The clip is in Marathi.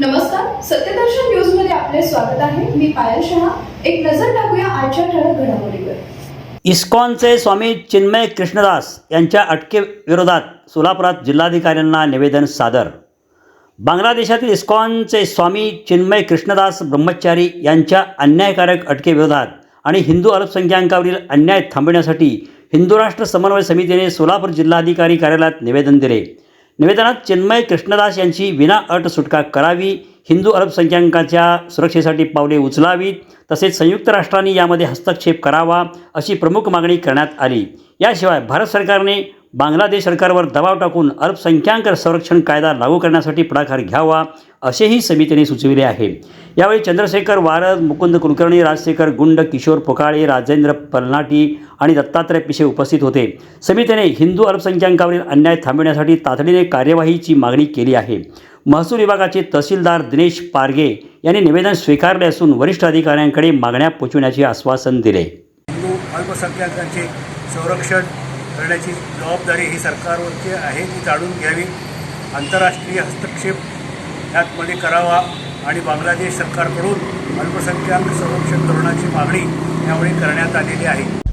नमस्कार सत्यदर्शन न्यूजमध्ये आपले स्वागत आहे. मी पायल शहा. एक नजर टाकूया आजच्या ठळक घडामोडीवर. इस्कॉनचे स्वामी चिन्मय कृष्णदास यांच्या अटकेविरोधात सोलापुरात जिल्हाधिकाऱ्यांना निवेदन सादर. बांगलादेशातील इस्कॉनचे स्वामी चिन्मय कृष्णदास ब्रह्मचारी यांच्या अन्यायकारक अटकेविरोधात आणि हिंदू अल्पसंख्याकावरील अन्याय थांबविण्यासाठी हिंदू राष्ट्र समन्वय समितीने सोलापूर जिल्हाधिकारी कार्यालयात निवेदन दिले. निवेदनात चिन्मय कृष्णदास यांची विना अट सुटका करावी हिंदू अल्पसंख्याकांच्या सुरक्षेसाठी पावले उचलावीत तसेच संयुक्त राष्ट्रांनी यामध्ये हस्तक्षेप करावा अशी प्रमुख मागणी करण्यात आली. याशिवाय भारत सरकारने बांगलादेश सरकारवर दबाव टाकून अल्पसंख्याक संरक्षण कायदा लागू करण्यासाठी पुढाकार घ्यावा असेही समितीने सुचविले आहे. यावेळी चंद्रशेखर वारद मुकुंद कुलकर्णी राजशेखर गुंड किशोर पोकाळे राजेंद्र पलनाटी आणि दत्तात्रय पिशे उपस्थित होते. समितीने हिंदू अल्पसंख्याकावरील अन्याय थांबविण्यासाठी तातडीने कार्यवाहीची मागणी केली आहे. महसूल विभागाचे तहसीलदार दिनेश पारगे यांनी निवेदन स्वीकारले असून वरिष्ठ अधिकाऱ्यांकडे मागण्या पोचविण्याचे आश्वासन दिले. हिंदू अल्पसंख्याकांचे संरक्षण करण्याची जबाबदारी ही सरकारवरची आहे ती जाणून घ्यावी. आंतरराष्ट्रीय हस्तक्षेप ह्यातमध्ये करावा आणि बांगलादेश सरकारकडून अल्पसंख्याक संरक्षण धोरणाची मागणी यावेळी करण्यात आलेली आहे.